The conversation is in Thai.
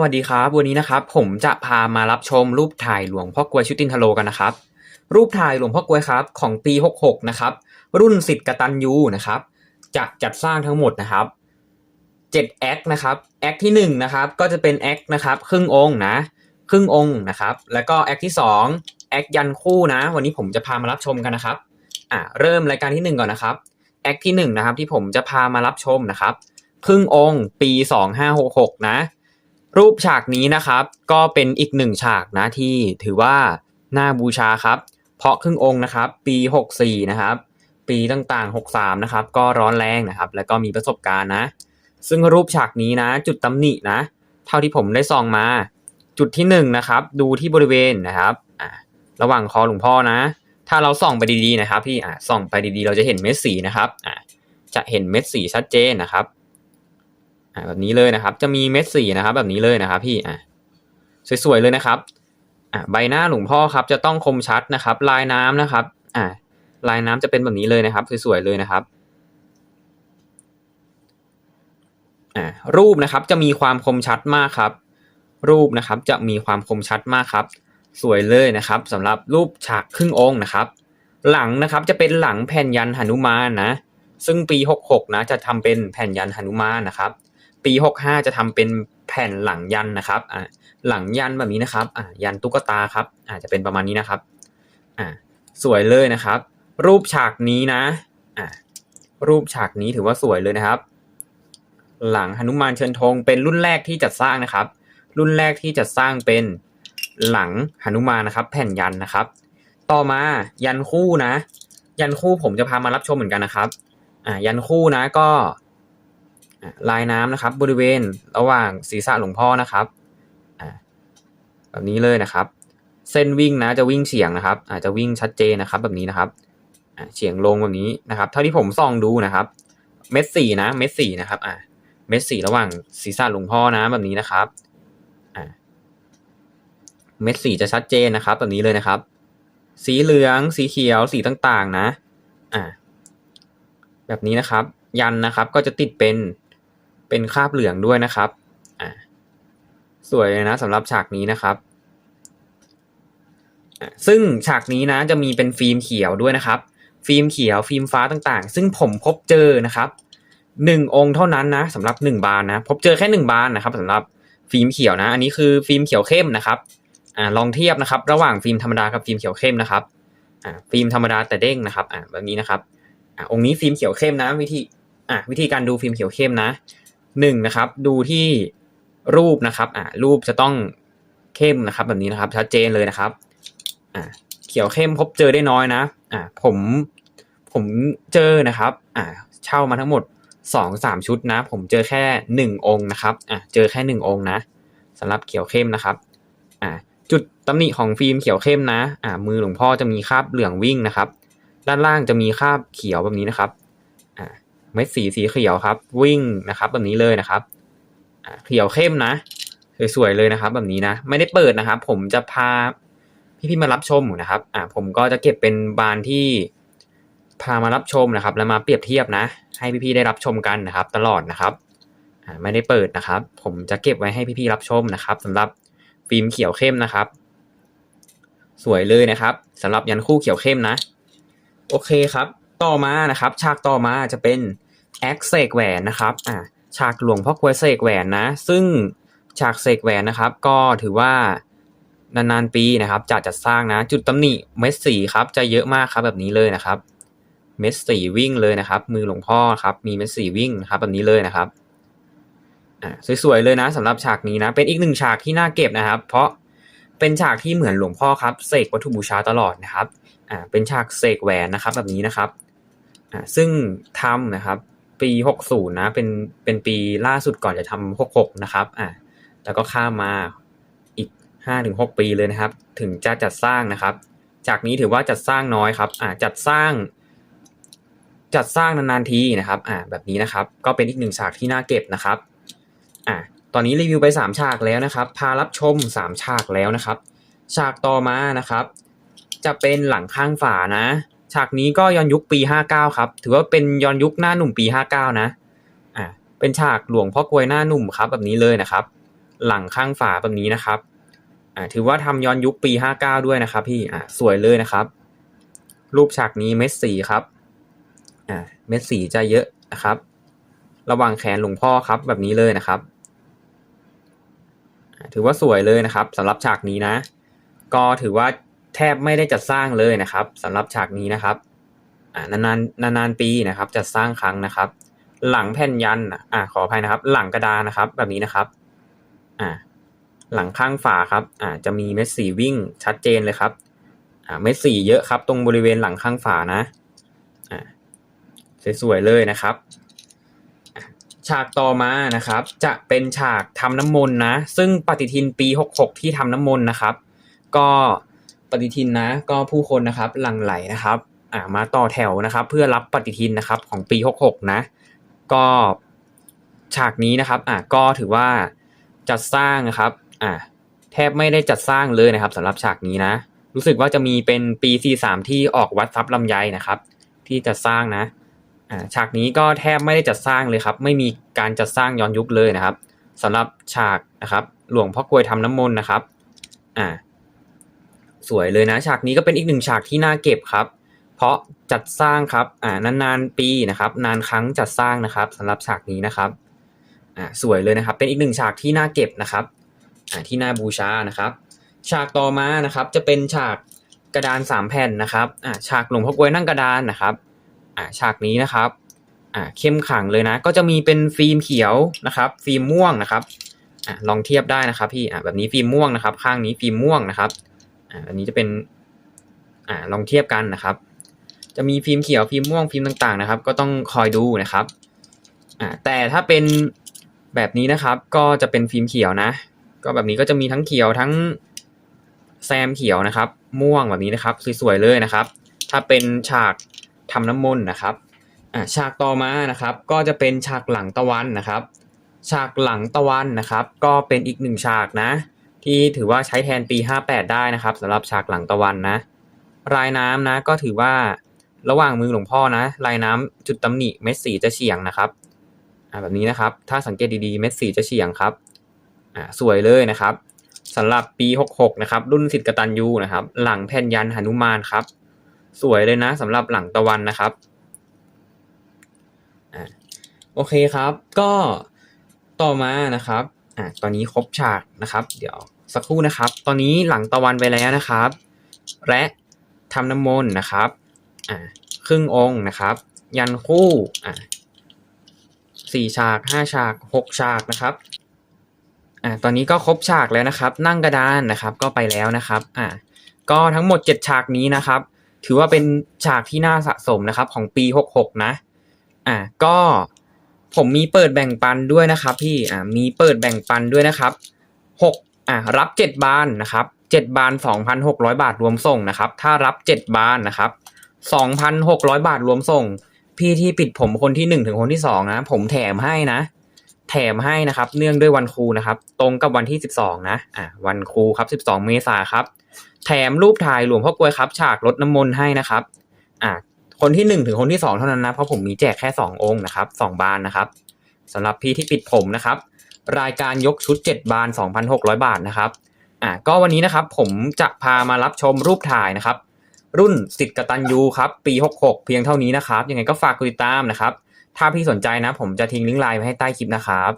วัสดีครับ วันนี้นะครับผมจะพามารับชมรูปถ่ายหลวงพ่อกวยชุตินทโลกันนะครับ รูปถ่ายหลวงพ่อกวยครับของปี 66 นะครับ รุ่นสิทธิ์กตัญญูนะครับจะจัดสร้างทั้งหมดนะครับ7แอคนะครับแอคที่1นะครับก็จะเป็นแอคนะครับครึ่งองค์นะครึ่งองค์นะครับ แล้วก็แอคที่2แอคยันคู่นะ วันนี้ผมจะพามารับชมกันนะครับอ่าเริ่มรายการที่ 1 ก่อนนะครับแอคที่1นะครับที่ผมจะพามารับชมนะครับครึ่งองค์ปี 2566 นะ รูปฉากนี้นะครับ ก็เป็นอีกหนึ่งฉากนะที่ถือว่าน่าบูชาครับ เพราะครึ่งองค์นะครับ ปี 64 นะครับ ปีต่างๆ 63 นะครับ ก็ร้อนแรงนะครับ แล้วก็มีประสบการณ์นะ ซึ่งรูปฉากนี้นะ จุดตำหนินะ เท่าที่ผมได้ส่องมา จุดที่1นงนะครับ ดูที่บริเวณนะครับระหว่างคอหลวงพ่อนะ ถ้าเราส่องไปดีๆนะครับ พี่อ่าส่องไปดีๆ เราจะเห็นเม็ดสีนะครับอ่าจะเห็นเม็ดสีชัดเจนนะครับ อ่าแบบนี้เลยนะครับ จะมีเม็ดสีนะครับ แบบนี้เลยนะครับ พี่อ่าสวยๆเลยนะครับอ่าใบหน้าหลวงพ่อครับ จะต้องคมชัดนะครับ ลายน้ำนะครับอ่าลายน้ำจะเป็นแบบนี้เลยนะครับสวยๆเลยนะครับอ่ารูปนะครับจะมีความคมชัดมากครับ รูปนะครับจะมีความคมชัดมากครับ สวยเลยนะครับสำหรับรูปฉากครึ่งองค์นะครับ หลังนะครับจะเป็นหลังแผ่นยันหนุมานนะ ซึ่งปี 66 นะ จะทำเป็นแผ่นยันหนุมานนะครับ ปี 65 จะทำเป็นแผ่นหลังยันนะครับอ่าหลังยันแบบนี้นะครับอ่ายันตุ๊กตาครับอ่าจะเป็นประมาณนี้นะครับอ่าสวยเลยนะครับ รูปฉากนี้นะอ่ารูปฉากนี้ถือว่าสวยเลยนะครับ หลังหนุมานเชิญธงเป็นรุ่นแรกที่จัดสร้างนะครับ รุ่นแรกที่จัดสร้างเป็นหลังหนุมานนะครับ แผ่นยันนะครับ ต่อมายันคู่นะ ยันคู่ผมจะพามารับชมเหมือนกันนะครับ อ่ายันคู่นะก็ ลายน้ำนะครับ บริเวณระหว่างศีรษะหลวงพ่อนะครับแบบนี้เลยนะครับ เส้นวิ่งนะจะวิ่งเฉียงนะครับ อาจจะวิ่งชัดเจนนะครับ แบบนี้นะครับเฉียงลงแบบนี้นะครับ เท่าที่ผมส่องดูนะครับ เม็ดสี่นะ เม็ดสี่นะครับอ่าเม็ดสี่ระหว่างศีรษะหลวงพ่อนะแบบนี้นะครับอ่าเม็ดสี่จะชัดเจนนะครับ แบบนี้เลยนะครับ สีเหลือง สีเขียว สีต่างๆนะอ่าแบบนี้นะครับ ยันนะครับก็จะติดเป็น เป็นคราบเหลืองด้วยนะครับอ่าสวยเลยนะสำหรับฉากนี้นะครับอ่าซึ่งฉากนี้นะจะมีเป็นฟิล์มเขียวด้วยนะครับ ฟิล์มเขียวฟิล์มฟ้าต่างๆ ซึ่งผมพบเจอนะครับหนึ่งองค์เท่านั้นนะสำหรับหนึ่งบานนะพบเจอแค่หนึ่งบานนะครับสำหรับฟิล์มเขียวนะ อันนี้คือฟิล์มเขียวเข้มนะครับอ่าลองเทียบนะครับ ระหว่างฟิล์มธรรมดากับฟิล์มเขียวเข้มนะครับอ่าฟิล์มธรรมดาแต่เด้งนะครับอ่าแบบนี้นะครับอ่าองค์นี้ฟิล์มเขียวเข้มนะวิธีอะวิธีการดูฟิล์มเขียวเข้มนะ หนึ่งนะครับดูที่รูปนะครับอ่ารูปจะต้องเข้มนะครับ แบบนี้นะครับ ชัดเจนเลยนะครับอ่าเขียวเข้มพบเจอได้น้อยนะอ่าผมผมเจอนะครับอ่าเช่ามาทั้งหมดสองสามชุดนะ ผมเจอแค่หนึ่งองค์นะครับอ่าเจอแค่หนึ่งองค์นะสำหรับเขียวเข้มนะครับอ่าจุดตำหนิของฟิล์มเขียวเข้มนะอ่ามือหลวงพ่อจะมีคราบเหลืองวิ่งนะครับ ด้านล่างจะมีคราบเขียวแบบนี้นะครับ เม็ดสีสีเขียวครับ วิ่งนะครับ แบบนี้เลยนะครับเขียวเข้มนะสวยๆเลยนะครับ แบบนี้นะ ไม่ได้เปิดนะครับ ผมจะพาพี่ๆมารับชมนะครับ อ่าผมก็จะเก็บเป็นบานที่พามารับชมนะครับ แล้วมาเปรียบเทียบนะ ให้พี่ๆได้รับชมกันนะครับ ตลอดนะครับอ่าไม่ได้เปิดนะครับ ผมจะเก็บไว้ให้พี่ๆรับชมนะครับสำหรับฟิล์มเขียวเข้มนะครับ สวยเลยนะครับสำหรับยันคู่เขียวเข้มนะ โอเคครับ ต่อมานะครับ ฉากต่อมาจะเป็น แอคเซกแหวนนะครับอ่าฉากหลวงพ่อกวยเสกแหวนนะ ซึ่งฉากเสกแหวนนะครับ ก็ถือว่านานๆปีนะครับจะจัดสร้างนะ จุดตำหนิเม็ดสีครับจะเยอะมากครับแบบนี้เลยนะครับ เม็ดสีวิ่งเลยนะครับ มือหลวงพ่อครับมีเม็ดสีวิ่งนะครับแบบนี้เลยนะครับอ่าสวยๆเลยนะสำหรับฉากนี้นะ เป็นอีกหนึ่งฉากที่น่าเก็บนะครับ เพราะเป็นฉากที่เหมือนหลวงพ่อครับเสกวัตถุบูชาตลอดนะครับอ่าเป็นฉากเสกแหวนนะครับแบบนี้นะครับอ่าซึ่งทำนะครับ ปี60นะ เป็นเป็นปีล่าสุดก่อนจะทำ66นะครับอ่าแล้วก็ข้ามมาอีก5-6ปีเลยนะครับ ถึงจะจัดสร้างนะครับ จากนี้ถือว่าจัดสร้างน้อยครับอ่าจัดสร้าง จัดสร้างนานๆทีนะครับอ่าแบบนี้นะครับ ก็เป็นอีกหนึ่งฉากที่น่าเก็บนะครับอ่าตอนนี้รีวิวไป3ฉากแล้วนะครับ พารับชม 3 ฉากแล้วนะครับ ฉากต่อมานะครับ จะเป็นหลังข้างฝานะ ฉากนี้ก็ย้อนยุคปี 59 ครับ ถือว่าเป็นย้อนยุคหน้าหนุ่มปี 59 นะอ่าเป็นฉากหลวงพ่อกวยหน้าหนุ่มครับแบบนี้เลยนะครับ หลังข้างฝาแบบนี้นะครับอ่าถือว่าทำย้อนยุคปี 59 ด้วยนะครับ พี่อ่าสวยเลยนะครับ รูปฉากนี้เม็ดสีครับอ่าเม็ดสีจะเยอะนะครับ ระหว่างแขนหลวงพ่อครับแบบนี้เลยนะครับอ่าถือว่าสวยเลยนะครับสำหรับฉากนี้นะ ก็ถือว่า แทบไม่ได้จัดสร้างเลยนะครับสำหรับฉากนี้นะครับอ่านานๆนานปีนะครับจัดสร้างครั้งนะครับ หลังแผ่นยันอ่าขออภัยนะครับ หลังกระดานนะครับ แบบนี้นะครับอ่าหลังข้างฝาครับอ่าจะมีเม็ดสีวิ่งชัดเจนเลยครับอ่าเม็ดสีเยอะครับ ตรงบริเวณหลังข้างฝานะอ่าสวยๆเลยนะครับฉากต่อมานะครับ จะเป็นฉากทำน้ำมนต์นะ ซึ่งปฏิทินปี 66 ที่ทำน้ำมนต์นะครับ ก็ ปฏิทินนะ ก็ผู้คนนะครับหลั่งไหลนะครับอ่ามาต่อแถวนะครับ เพื่อรับปฏิทินนะครับของปี 66 นะ ก็ฉากนี้นะครับอะก็ถือว่าจัดสร้างนะครับอะแทบไม่ได้จัดสร้างเลยนะครับสำหรับฉากนี้นะ รู้สึกว่าจะมีเป็นปี 43 ที่ออกวัดทรัพย์ลำไยนะครับ ที่จัดสร้างนะอ่าฉากนี้ก็แทบไม่ได้จัดสร้างเลยครับ ไม่มีการจัดสร้างย้อนยุคเลยนะครับสำหรับฉากนะครับ หลวงพ่อกลวยทำน้ำมนต์นะครับอ่า สวยเลยนะฉากนี้ก็เป็นอีกหนึ่งฉากที่น่าเก็บครับ เพราะจัดสร้างครับอ่านานๆปีนะครับ นานครั้งจัดสร้างนะครับสำหรับฉากนี้นะครับอ่าสวยเลยนะครับ เป็นอีกหนึ่งฉากที่น่าเก็บนะครับอ่าที่น่าบูชานะครับ ฉากต่อมานะครับจะเป็นฉากกระดานสามแผ่นนะครับอ่าฉากหลวงพ่อกวยนั่งกระดานนะครับอ่าฉากนี้นะครับอ่าเข้มขลังเลยนะ ก็จะมีเป็นฟิล์มเขียวนะครับ ฟิล์มม่วงนะครับอ่าลองเทียบได้นะครับพี่อ่าแบบนี้ฟิล์มม่วงนะครับ ข้างนี้ฟิล์มม่วงนะครับ อ่าอันนี้จะเป็นอ่าลองเทียบกันนะครับ จะมีฟิล์มเขียวฟิล์มม่วงฟิล์มต่างๆนะครับ ก็ต้องคอยดูนะครับอ่าแต่ถ้าเป็นแบบนี้นะครับก็จะเป็นฟิล์มเขียวนะ ก็แบบนี้ก็จะมีทั้งเขียวทั้งแซมเขียวนะครับ ม่วงแบบนี้นะครับสวยๆเลยนะครับ ถ้าเป็นฉากทำน้ำมนต์นะครับอ่าฉากต่อมานะครับ ก็จะเป็นฉากหลังตะวันนะครับ ฉากหลังตะวันนะครับ ก็เป็นอีกหนึ่งฉากนะ ที่ถือว่าใช้แทนปี 58 ได้นะครับสำหรับฉากหลังตะวันนะรายน้ำนะก็ถือว่าระหว่างมือหลวงพ่อนะลายน้ำจุดตำหนิเม็ดสีจะเฉียงนะครับอ่าแบบนี้นะครับถ้าสังเกตดีๆเม็ดสีจะเฉียงครับอ่าสวยเลยนะครับสำหรับปี 66 นะครับ รุ่นสิทธิ์กตัญญูนะครับ หลังแผ่นยันหนุมานครับ สวยเลยนะสำหรับหลังตะวันนะครับอ่าโอเคครับ ก็ต่อมานะครับอ่าตอนนี้ครบฉากนะครับ เดี๋ยว สักครู่นะครับ ตอนนี้หลังตะวันไปแล้วนะครับ และทำน้ำมนต์นะครับอ่าครึ่งองค์นะครับ ยันคู่อ่าสี่ฉากห้าฉากหกฉากนะครับอ่าตอนนี้ก็ครบฉากแล้วนะครับ นั่งกระดานนะครับก็ไปแล้วนะครับอ่าก็ทั้งหมดเจ็ดฉากนี้นะครับ ถือว่าเป็นฉากที่น่าสะสมนะครับ ของปีหกหกนะอ่าก็ผมมีเปิดแบ่งปันด้วยนะครับ พี่อ่ามีเปิดแบ่งปันด้วยนะครับหก อ่ารับเจ็ดบานนะครับเจ็ดบานสองพันหกร้อยบาทรวมส่งนะครับ ถ้ารับเจ็ดบานนะครับสองพันหกร้อยบาทรวมส่ง พี่ที่ปิดผมคนที่หนึ่งถึงคนที่สองนะ ผมแถมให้นะ แถมให้นะครับ เนื่องด้วยวันครูนะครับ ตรงกับวันที่สิบสองนะ อ่าวันครูครับสิบสองเมษาครับ แถมรูปถ่ายหลวงพ่อกลวยครับ ฉากรดน้ำมนต์ให้นะครับ อ่าคนที่หนึ่งถึงคนที่สองเท่านั้นนะ เพราะผมมีแจกแค่สององค์นะครับสองบานนะครับสำหรับพี่ที่ปิดผมนะครับ รายการยกชุดเจ็ดบานสองพันหกร้อยบาทนะครับอ่าก็วันนี้นะครับผมจะพามารับชมรูปถ่ายนะครับ รุ่นสิทธิ์กตันยูครับปี 66 เพียงเท่านี้นะครับ ยังไงก็ฝากติดตามนะครับ ถ้าพี่สนใจนะ ผมจะทิ้งลิงก์ไลน์ไว้ให้ใต้คลิปนะครับ